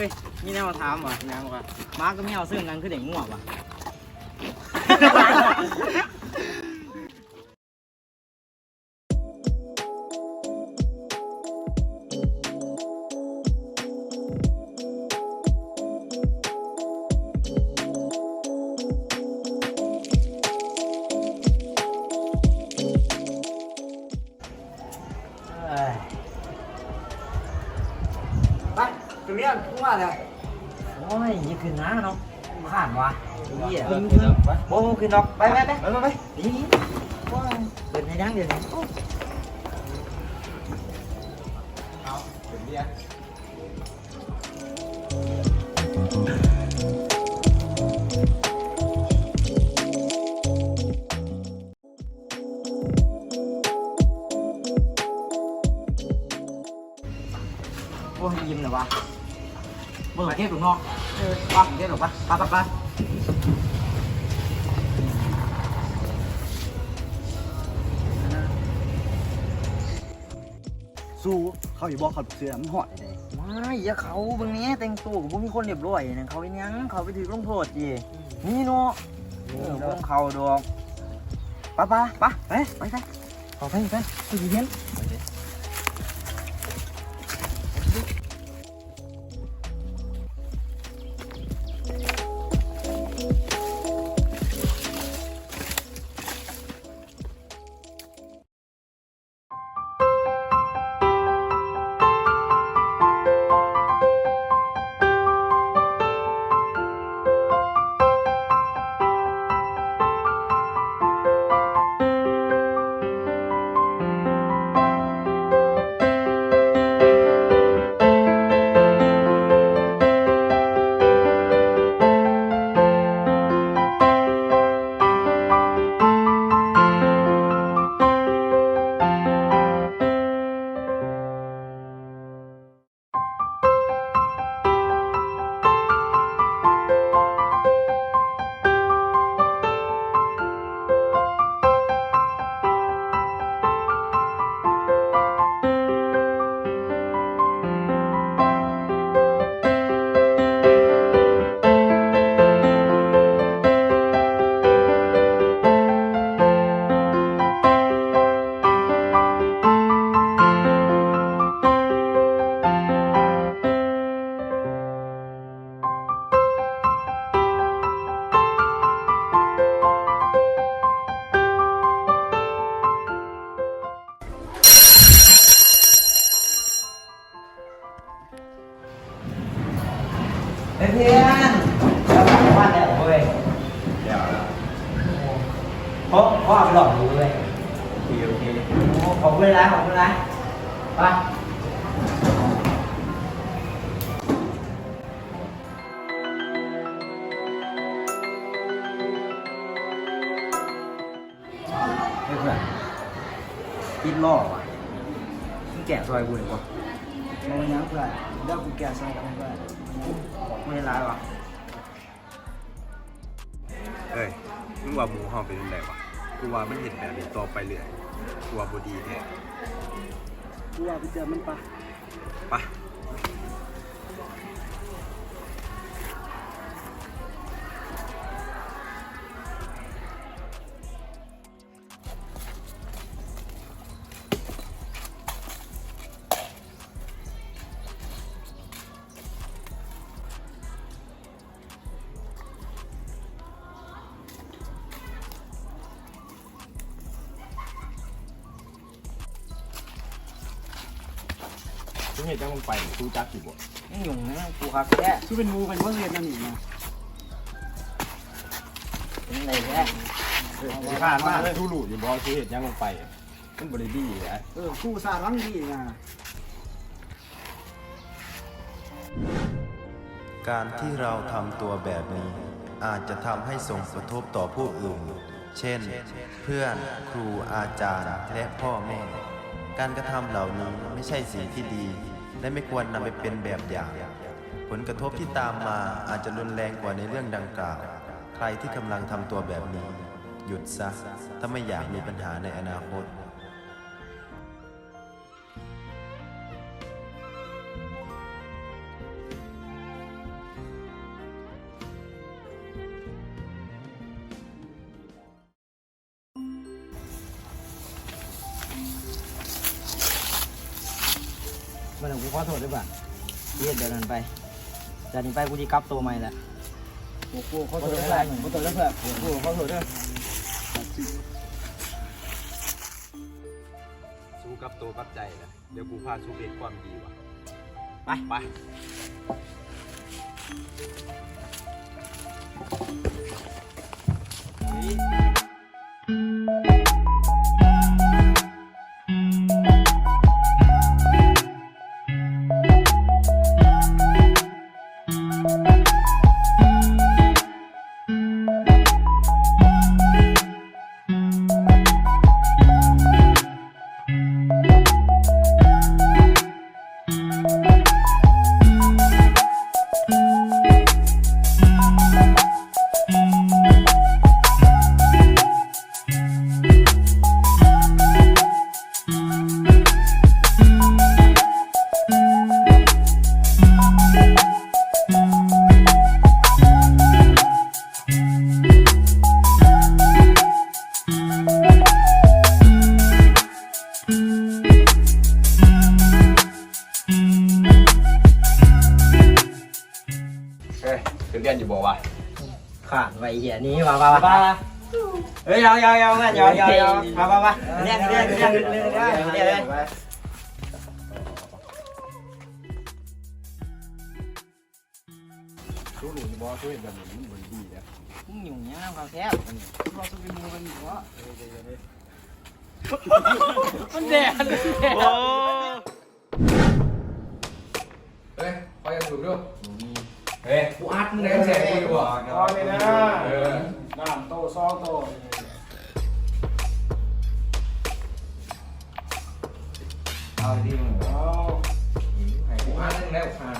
ฮ้ยมีแนวมาถามว่ะน้ำครับมาร์กก็ไม่เอาเสื้อนั้นคือเด็กง่วงว่ะ ไปจุเลียนพุ่งมาเลยโอ้ยยี่ขึ้นนะเนาะผ่านวะเหี้ยขึ้นขึ้นไปโอ้ขึ้นดอกไปไปไปไปไปไปนี่โอ้ยเปิดในดังเดี๋ยวนี้เอาจุเลียนโอ้ยยิ้มเลยวะ เมื่อเทพหลวงนอกเออปะเทพหลวงปะปะปะปะสู้เขาอยู่บ่เขาเสือมันหอดเลยไม่อย่าเขาเบางนี้แต่งตัวกับพวกมีคนเรียบร้อยนะเขาเป็นหยังเขาไปถือลงโทษจีนี่เนาะเออพวกเขาดอกปะปะปะไปไปไปขอไปไปไปดีเห็น เพราะเพราะเอาไปหลอกดูเว้ยโอเคโอเคโอ้ขอบคุณนะขอบคุณนะไปเฮ้ยเพื่อนปิดล่อว่ะมึงแกะซอยกูเลยวะแกยังเพื่อนเดี๋ยวกูแกะใส่กันเพื่อนไม่ได้ร้ายวะเอ้ยมึงว่าหมูเฮาเป็นจังไดวะ กูว่ามันเห็นแบบนี้ต่อไปเรื่อยกูว่าบ่ดีแท้กูว่าไปเจอมันปะปะ เห็นจังมึงไปกูจักอยู่บ่นี่หยุ่งนะกูครับแค่คือเป็นมูเป็นว่าเรียนนั่นนี่นะเป็นไรแค่ที่ผ่านมาเลยทุลุอยู่บ่กูเห็นจังมึงไปมันบ่ได้ดีแหละเออกูสาดรังดีนะการที่เราทำตัวแบบนี้ อาจจะทำให้ส่งกระทบต่อผู้อื่น เช่น เพื่อนครูอาจารย์และพ่อแม่ การกระทำเหล่านี้ไม่ใช่สิ่งที่ดี และไม่ควรนำไปเป็นแบบอย่าง ผลกระทบที่ตามมาอาจจะรุนแรงกว่าในเรื่องดังกล่าว ใครที่กำลังทำตัวแบบนี้ หยุดซะ ถ้าไม่อยากมีปัญหาในอนาคต แล้วกูขอโทษด้วยป่ะเฮ็ดเดี๋ยวนั้นไปจากนี้ไปกูสิกลับตัวใหม่ละกูกูขอโทษด้วยขอโทษด้วยเพื่อนกูขอโทษด้วยสู้กับตัวกับใจแหละเดี๋ยวกูพาสู้เป็นความดีว่ะไปไป เฮ้ยคือเรียนอยู่บ่วะขาดไว้เหี้ยนี้มามามาเฮ้ยเอาเอาเอางั้นเอาเอาเอามามามาเรียกเรียกเรียกเรียกเรียกเรียกทุลุอยู่บ่กูเห็นแบบนี้มันบ่ดีนะมึงอยู่เนี้ยเขาแคบเราสู้เป็นมือกันอยู่วะมันแดดโอ้เฮ้ยขออย่าสูบด้วย เฮ้ยกูอัดมึงได้แสงกูอยู่บ่พอเลยนะเออน้ำโตซองโตเอาดีมึงเอากูอัดมึงแล้วขา